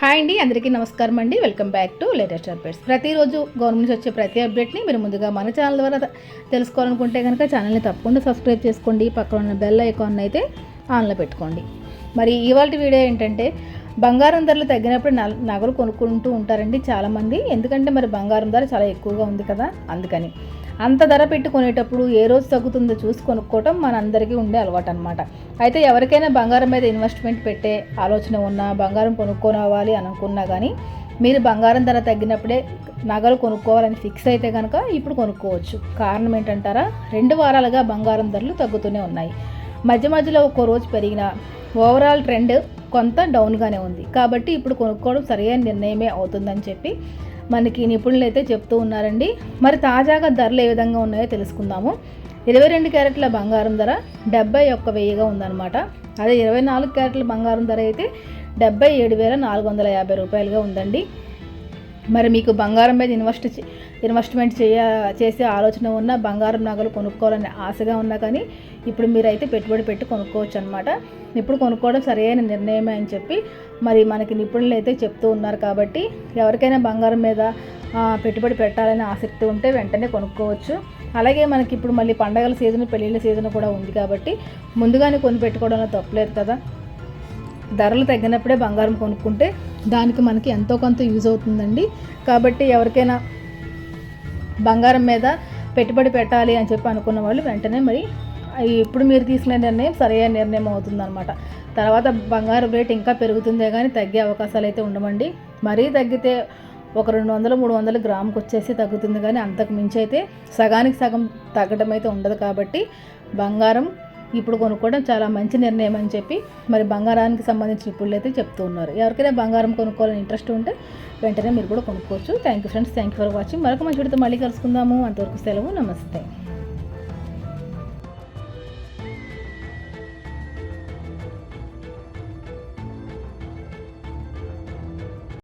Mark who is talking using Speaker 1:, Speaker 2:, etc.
Speaker 1: Hi అండి అందరికీ నమస్కారం అండి. Welcome back to latest updates. ప్రతిరోజు గవర్నమెంట్ నుంచి వచ్చే ప్రతి అప్డేట్ని మీరు ముందుగా మన ఛానల్ ద్వారా తెలుసుకోవాలనుకుంటే కనుక ఛానల్ని తప్పకుండా సబ్స్క్రైబ్ చేసుకోండి. పక్కన ఉన్న బెల్ ఐకాన్ అయితే ఆన్లో పెట్టుకోండి. మరి ఇవాళ వీడియో ఏంటంటే బంగారం ధరలు తగ్గినప్పుడు నగలు కొనుక్కుంటూ ఉంటారండి చాలామంది. ఎందుకంటే మరి బంగారం ధర చాలా ఎక్కువగా ఉంది కదా అందుకని. అంత ధర పెట్టి కొనేటప్పుడు ఏ రోజు తగ్గుతుందో చూసి కొనుక్కోవటం మనందరికీ ఉండే అలవాటు అనమాట అయితే ఎవరికైనా బంగారం మీద ఇన్వెస్ట్మెంట్ పెట్టే ఆలోచన ఉన్నా బంగారం కొనుక్కోవాలి అనుకున్నా కానీ మీరు బంగారం ధర తగ్గినప్పుడే నగలు కొనుక్కోవాలని ఫిక్స్ అయితే కనుక ఇప్పుడు కొనుక్కోవచ్చు. కారణం ఏంటంటారా? రెండు వారాలుగా బంగారం ధరలు తగ్గుతూనే ఉన్నాయి. మధ్య మధ్యలో ఒక్కో రోజు పెరిగిన ఓవరాల్ ట్రెండ్ కొంత డౌన్గానే ఉంది. కాబట్టి ఇప్పుడు కొనుక్కోవడం సరైన నిర్ణయమే అవుతుందని చెప్పి మనకి నిపుణులు అయితే చెప్తూ ఉన్నారండి. మరి తాజాగా ధరలు ఏ విధంగా ఉన్నాయో తెలుసుకుందాము. ఇరవై రెండు క్యారెట్ల బంగారం ధర డెబ్బై ఒక్క వెయ్యిగా ఉందన్నమాట. అదే ఇరవై నాలుగు క్యారెట్ల బంగారం ధర అయితే డెబ్బై ఏడు వేల నాలుగు వందల యాభై రూపాయలుగా ఉందండి. మరి మీకు బంగారం మీద ఇన్వెస్ట్ ఇన్వెస్ట్మెంట్ చేయ చేసే ఆలోచన ఉన్న బంగారం నగలు కొనుక్కోవాలని ఆశగా ఉన్నా కానీ ఇప్పుడు మీరైతే పెట్టుబడి పెట్టి కొనుక్కోవచ్చు అనమాట ఇప్పుడు కొనుక్కోవడం సరైన నిర్ణయమే అని చెప్పి మరి మనకి నిపుణులు అయితే చెప్తూ ఉన్నారు కాబట్టి ఎవరికైనా బంగారం మీద పెట్టుబడి పెట్టాలని ఆసక్తి ఉంటే వెంటనే కొనుక్కోవచ్చు. అలాగే మనకి ఇప్పుడు మళ్ళీ పండగల సీజన్ పెళ్ళిళ్ళ సీజన్ కూడా ఉంది కాబట్టి ముందుగానే కొని పెట్టుకోవడంలో తప్పలేదు కదా. ధరలు తగ్గినప్పుడే బంగారం కొనుక్కుంటే దానికి మనకి ఎంతో కొంత యూజ్ అవుతుందండి. కాబట్టి ఎవరికైనా బంగారం మీద పెట్టుబడి పెట్టాలి అని చెప్పి అనుకున్న వాళ్ళు వెంటనే మరి ఇప్పుడు మీరు తీసుకునే నిర్ణయం సరైన నిర్ణయం అవుతుందన్నమాట. తర్వాత బంగారం రేట్ ఇంకా పెరుగుతుందే కానీ తగ్గే అవకాశాలు అయితే ఉండమండి మరీ తగ్గితే ఒక రెండు వందలు మూడు వందలు గ్రాముకి వచ్చేసి తగ్గుతుంది కానీ అంతకు మించి అయితే సగానికి సగం తగ్గడం అయితే ఉండదు కాబట్టి బంగారం ఇప్పుడు కొనుక్కోవడం చాలా మంచి నిర్ణయం అని చెప్పి మరి బంగారానికి సంబంధించిన ఇప్పుడు అయితే చెప్తూ ఉన్నారు. ఎవరికైనా బంగారం కొనుక్కోవాలని ఇంట్రెస్ట్ ఉంటే వెంటనే మీరు కూడా కొనుక్కోవచ్చు. Thank you friends thank you for watching మరొక మంచి వీడితో మళ్ళీ కలుసుకుందాము. అంతవరకు సెలవు. నమస్తే.